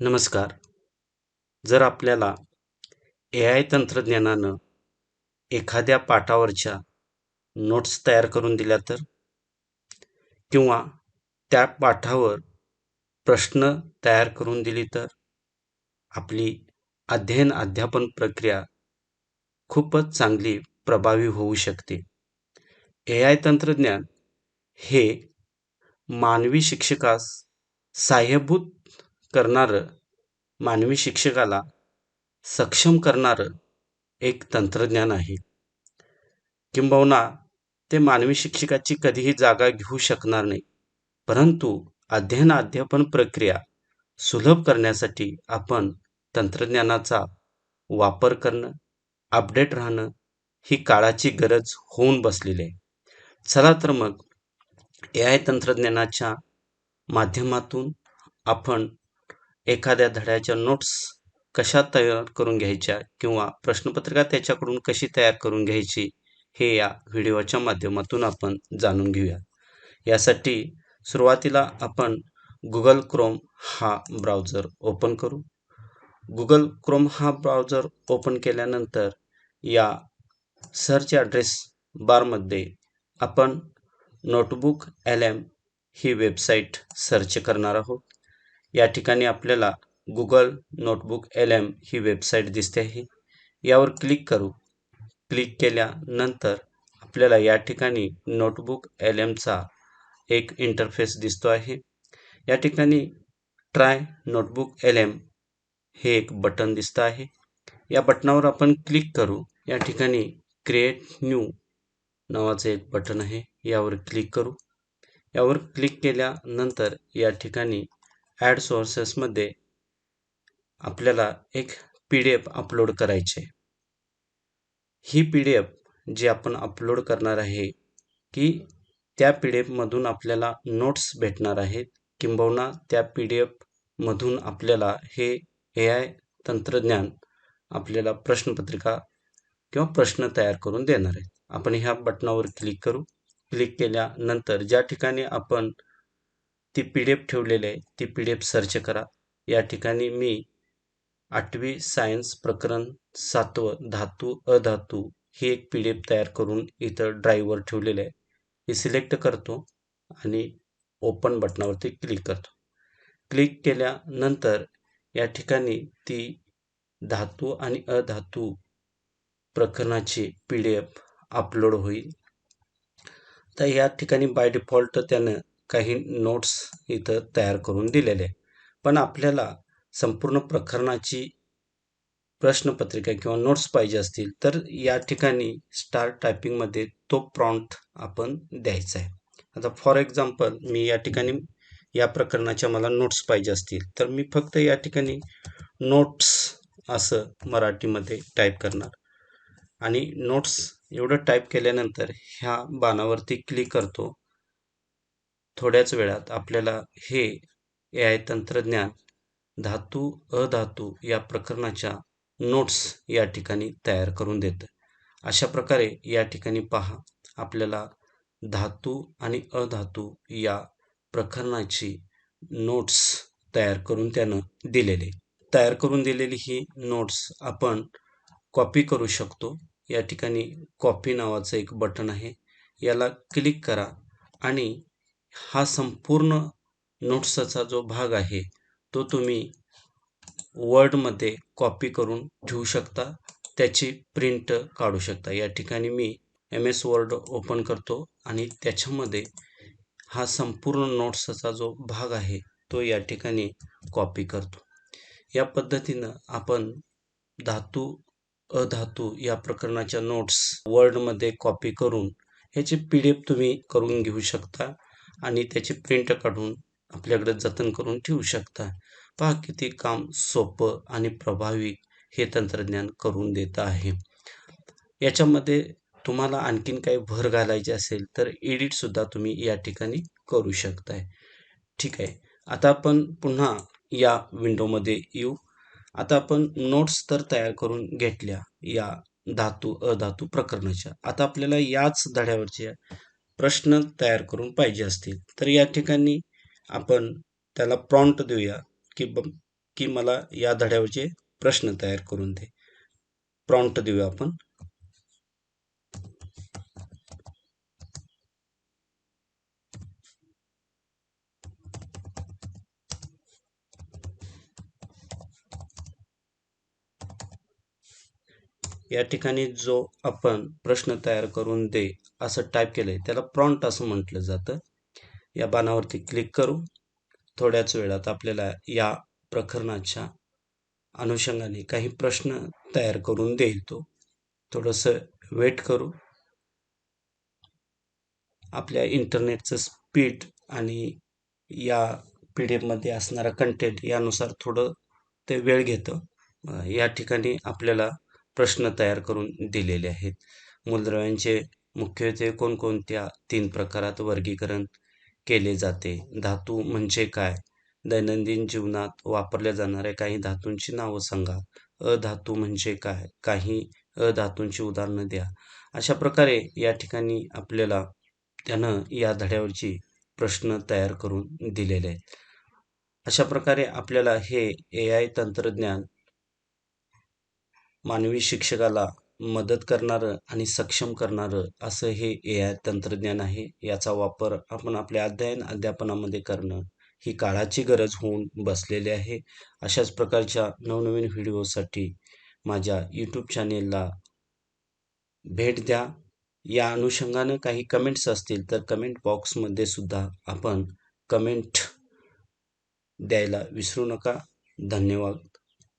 नमस्कार. जर आपल्याला ए आय तंत्रज्ञानानं एखाद्या पाठावरच्या नोट्स तयार करून दिल्या तर? किंवा त्या पाठावर प्रश्न तयार करून दिली तर? आपली अध्ययन अध्यापन प्रक्रिया खूपच चांगली प्रभावी होऊ शकते. ए आय तंत्रज्ञान हे मानवी शिक्षकास साह्यभूत करणारं मानवी शिक्षकाला सक्षम करणारं एक तंत्रज्ञान आहे. किंबहुना ते मानवी शिक्षकाची कधीही जागा घेऊ शकणार नाही. परंतु अध्ययन अध्यापन प्रक्रिया सुलभ करण्यासाठी आपण तंत्रज्ञानाचा वापर करणं अपडेट राहणं ही काळाची गरज होऊन बसलेली आहे. चला तर मग ए आय तंत्रज्ञानाच्या माध्यमातून आपण एखाद्या धड्याच्या नोट्स कशा तयार करून घ्यायच्या किंवा प्रश्नपत्रिका त्याच्याकडून कशी तयार करून घ्यायची हे या व्हिडिओच्या माध्यमातून आपण जाणून घेऊया. यासाठी सुरुवातीला आपण गुगल क्रोम हा ब्राउझर ओपन करू. गुगल क्रोम हा ब्राउझर ओपन केल्यानंतर या सर्च ॲड्रेस बारमध्ये आपण नोटबुक एल एम ही वेबसाईट सर्च करणार आहोत. या ठिकाणी आपल्याला गुगल नोटबुक एल एम ही वेबसाईट दिसते आहे. यावर क्लिक करू. क्लिक केल्यानंतर आपल्याला या ठिकाणी नोटबुक एल एमचा एक इंटरफेस दिसतो आहे. या ठिकाणी ट्राय नोटबुक एल एम हे एक बटन दिसतं आहे. या बटनावर आपण क्लिक करू. या ठिकाणी क्रिएट न्यू नावाचं एक बटन आहे. यावर क्लिक करू. यावर क्लिक केल्यानंतर या ठिकाणी ॲड सोर्सेसमध्ये आपल्याला एक पी डी एफ अपलोड करायचे. ही पी डी एफ जी आपण अपलोड करणार आहे की त्या पी डी एफमधून आपल्याला नोट्स भेटणार आहेत. किंबहुना त्या पी डी एफमधून आपल्याला हे ए आय तंत्रज्ञान आपल्याला प्रश्नपत्रिका किंवा प्रश्न तयार करून देणार आहेत. आपण ह्या बटनावर क्लिक करू. क्लिक केल्यानंतर ज्या ठिकाणी आपण ती पी डी एफ ठेवलेली आहे. ती पी डी एफ सर्च करा. या ठिकाणी मी आठवी सायन्स प्रकरण सातवं धातू अधातू ही एक पी डी एफ तयार करून इथं ड्राईव्हवर ठेवलेलं आहे. हे सिलेक्ट करतो आणि ओपन बटनावरती क्लिक करतो. क्लिक केल्यानंतर या ठिकाणी ती धातू आणि अधातू प्रकरणाची पी डी एफ अपलोड होईल. तर या ठिकाणी बाय डिफॉल्ट त्यानं काही नोट्स इथं तयार करून दिलेले आहे पण आपल्याला संपूर्ण प्रकरणाची प्रश्नपत्रिका किंवा नोट्स पाहिजे असतील तर या ठिकाणी स्टार टायपिंगमध्ये तो प्रॉन्ट आपण द्यायचा आहे. आता फॉर एक्झाम्पल मी या ठिकाणी या प्रकरणाच्या मला नोट्स पाहिजे असतील तर मी फक्त या ठिकाणी नोट्स असं मराठीमध्ये टाईप करणार. आणि नोट्स एवढं टाईप केल्यानंतर ह्या बाणावरती क्लिक करतो थोड्याच वेळात आपल्याला हे ए आय तंत्रज्ञान धातू अधातू या प्रकरणाच्या नोट्स या ठिकाणी तयार करून देतं. अशा प्रकारे या ठिकाणी पहा आपल्याला धातू आणि अधातू या प्रकरणाची नोट्स तयार करून त्यानं दिलेले. तयार करून दिलेली ही नोट्स आपण कॉपी करू शकतो. या ठिकाणी कॉपी नावाचं एक बटन आहे. याला क्लिक करा आणि हा संपूर्ण नोट्सचा जो भाग आहे तो तुम्ही वर्डमध्ये कॉपी करून घेऊ शकता. त्याची प्रिंट काढू शकता. या ठिकाणी मी एम एस वर्ड ओपन करतो आणि त्याच्यामध्ये हा संपूर्ण नोट्सचा जो भाग आहे तो या ठिकाणी कॉपी करतो. या पद्धतीनं आपण धातू अधातू या प्रकरणाच्या नोट्स वर्डमध्ये कॉपी करून ह्याची पी डी एफ तुम्ही करून घेऊ शकता. आणि त्याची प्रिंट काढून आपल्याकडे जतन करून ठेवू शकता. पहा किती काम सोपं आणि प्रभावी हे तंत्रज्ञान करून देत आहे. याच्यामध्ये तुम्हाला आणखीन काही भर घालायचे असेल तर एडिटसुद्धा तुम्ही या ठिकाणी करू शकताय. ठीक आहे. आता आपण पुन्हा या विंडोमध्ये येऊ. आता आपण नोट्स तर तयार करून घेतल्या या धातू अधातू प्रकरणाच्या. आता आपल्याला याच धड्यावरच्या प्रश्न तयार करून पाहिजे असतील तर या ठिकाणी आपण त्याला प्रॉन्ट देऊया की ब की मला या धड्यावरचे प्रश्न तयार करून दे. प्रॉम्प्ट देऊया आपण. या ठिकाणी जो आपण प्रश्न तयार करून दे असं टाईप केलं आहे त्याला प्रॉन्ट असं म्हटलं जातं. या बाणावरती क्लिक करू. थोड्याच वेळात आपल्याला या प्रकरणाच्या अनुषंगाने काही प्रश्न तयार करून देईल तो. थोडंसं वेट करू. आपल्या इंटरनेटचं स्पीड आणि या पी डी एफमध्ये असणारा कंटेंट यानुसार थोडं ते वेळ घेतं. या ठिकाणी आपल्याला प्रश्न तयार करून दिलेले आहेत. मूलद्रव्यांचे मुख्यत्वे कोणकोणत्या तीन प्रकारात वर्गीकरण केले जाते? धातू म्हणजे काय? दैनंदिन जीवनात वापरल्या जाणाऱ्या काही धातूंची नावं सांगा. अधातू म्हणजे काय? काही अधातूंची उदाहरणं द्या. अशा प्रकारे या ठिकाणी आपल्याला त्यानं या धड्यावरची प्रश्न तयार करून दिलेले आहेत. अशा प्रकारे आपल्याला हे ए आय तंत्रज्ञान मानवी शिक्षकाला मदत करणारं आणि सक्षम करणारं असं हे ए आय तंत्रज्ञान आहे. याचा वापर आपण आपल्या अध्ययन अध्यापनामध्ये करणं ही काळाची गरज होऊन बसलेली आहे. अशाच प्रकारच्या नवनवीन व्हिडिओसाठी माझ्या यूट्यूब चॅनेलला भेट द्या. या अनुषंगानं काही कमेंट्स असतील तर कमेंट बॉक्समध्ये सुद्धा आपण कमेंट द्यायला विसरू नका. धन्यवाद.